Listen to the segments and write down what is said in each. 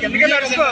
కిందకే నడుచుకో.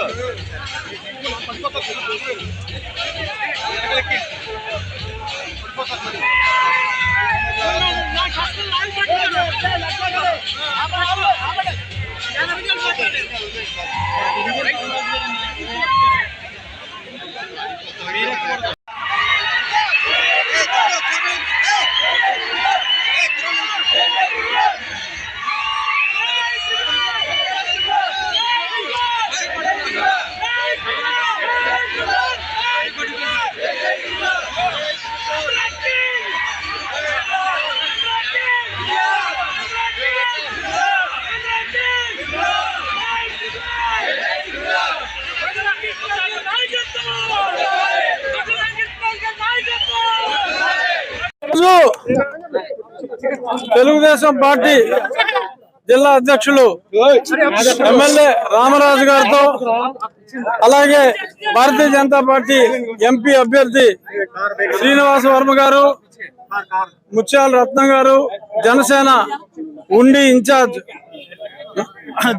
రోజు తెలుగుదేశం పార్టీ జిల్లా అధ్యక్షులు ఎమ్మెల్యే రామరాజు గారితో అలాగే భారతీయ జనతా పార్టీ ఎంపీ అభ్యర్థి శ్రీనివాస వర్మ గారు ముత్యాల రత్నం గారు జనసేన ఉండి ఇన్ఛార్జ్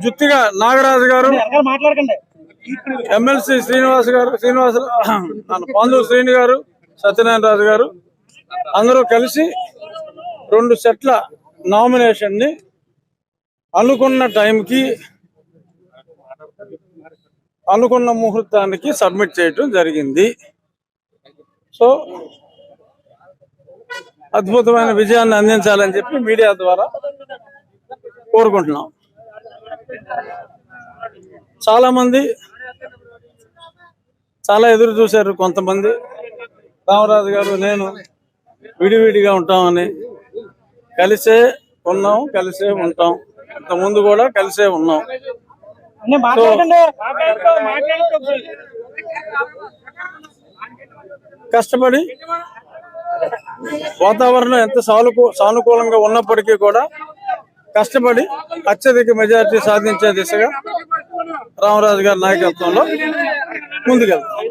జుత్తిగా నాగరాజు గారు ఎమ్మెల్సీ శ్రీనివాస్ గారు శ్రీనివాస పాందూరు శ్రీని గారు సత్యనారాయణ రాజు గారు అందరూ కలిసి రెండు సెట్ల నామినేషన్ని అనుకున్న టైంకి అనుకున్న ముహూర్తానికి సబ్మిట్ చేయటం జరిగింది. సో అద్భుతమైన విజయాన్ని అందించాలని చెప్పి మీడియా ద్వారా కోరుకుంటున్నాం. చాలా మంది చాలా ఎదురు చూశారు కొంతమంది. రామరాజు గారు నేను విడివిడిగా ఉంటామని. కలిసే ఉన్నాం కలిసే ఉంటాం. ఇంత ముందు కూడా కలిసే ఉన్నాం. కష్టపడి వాతావరణం ఎంత సానుకూ సానుకూలంగా ఉన్నప్పటికీ కూడా కష్టపడి అత్యధిక మెజారిటీ సాధించే దిశగా రామరాజు గారి నాయకత్వంలో ముందుకెళ్తాం.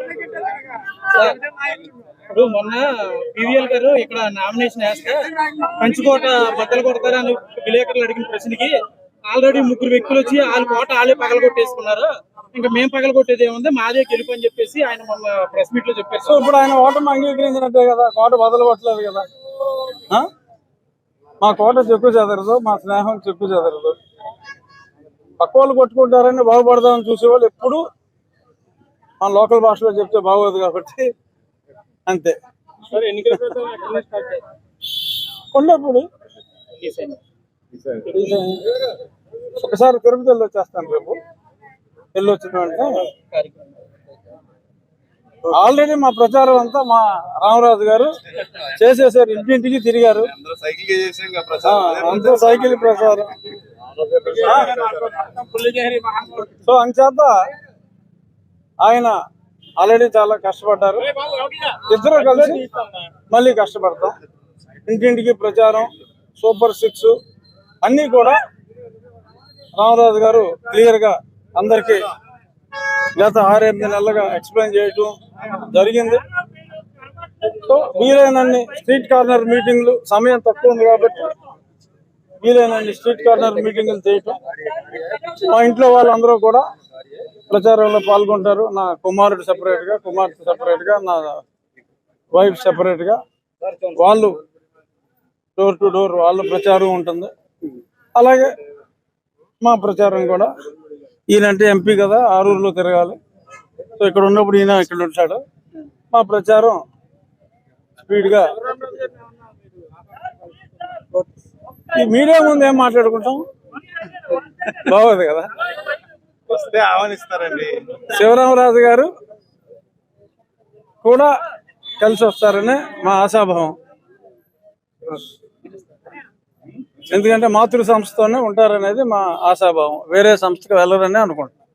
ఇప్పుడు మొన్న పివిఎల్ గారు ఇక్కడ నామినేషన్ వేస్తే పంచుకోట బద్దలు కొడతారని విలేకరులు అడిగిన ప్రశ్నకి ఆల్రెడీ ముగ్గురు వ్యక్తులు వచ్చి వాళ్ళ కోట వాళ్ళే పగల కొట్టేసుకున్నారు ఇంకా మేము పగల కొట్టేది ఏముంది? మాదే గెలుపు అని చెప్పేసి ఆయన మొన్న ప్రెస్ మీట్లో చెప్పారు. సో ఇప్పుడు ఆయన ఓటమి అంగీకరించినట్టే కదా? కోట బదులు కొట్టలేదు కదా? ఆ? మా కోట చెప్పు చెదరదు మా స్నేహం చెప్పు చెదరదు. పక్క వాళ్ళు కొట్టుకుంటారని బాగుపడదామని చూసేవాళ్ళు ఎప్పుడు మన లోకల్ భాషలో చెప్తే బాగోదు కాబట్టి అంతే? కొండప్పుడు ఒకసారి తిరుపతి వెళ్ళి వచ్చేస్తాను రేపు వెళ్ళి వచ్చిన వెంటనే ఆల్రెడీ మా ప్రచారం అంతా మా రామరాజు గారు చేసేసారు. ఇంటింటికి తిరిగారు. అంతా సైకిల్ ప్రచారం సో అంచేత ఆయన ఆల్రెడీ చాలా కష్టపడ్డారు. ఇద్దరు కలిసి మళ్ళీ కష్టపడతాం. ఇంటింటికి ప్రచారం సూపర్ సిక్స్ అన్నీ కూడా రామరాజు గారు క్లియర్గా అందరికీ గత గత ఆరెనిమిది నెలలుగా ఎక్స్ప్లెయిన్ చేయటం జరిగింది. సో వీలైనన్ని స్ట్రీట్ కార్నర్ మీటింగ్లు సమయం తక్కువ ఉంది కాబట్టి వీలైనన్ని స్ట్రీట్ కార్నర్ మీటింగ్లు చేయటం. మా ఇంట్లో వాళ్ళందరూ కూడా ప్రచారంలో పాల్గొంటారు. నా కుమారుడు సెపరేట్గా కుమార్తె సెపరేట్గా నా వైఫ్ సెపరేట్గా. వాళ్ళు డోర్ టు డోర్ వాళ్ళ ప్రచారం ఉంటుంది. అలాగే మా ప్రచారం కూడా. ఈయనంటే ఎంపీ కదా ఆరూరులో తిరగాలి. సో ఇక్కడ ఉన్నప్పుడు ఈయన ఇక్కడ ఉంటాడు. మా ప్రచారం స్పీడ్గా ఈ మీడియా ముందు ఏం మాట్లాడుకుంటాం? బాగోదు కదా. వస్తే ఆహ్వానిస్తారండి. శివరామరాజు గారు కూడా కలిసి వస్తారని మా ఆశాభావం. ఎందుకంటే మాతృ సంస్థతోనే ఉంటారనేది మా ఆశాభావం. వేరే సంస్థకు వెళ్ళరని అనుకుంటున్నాం.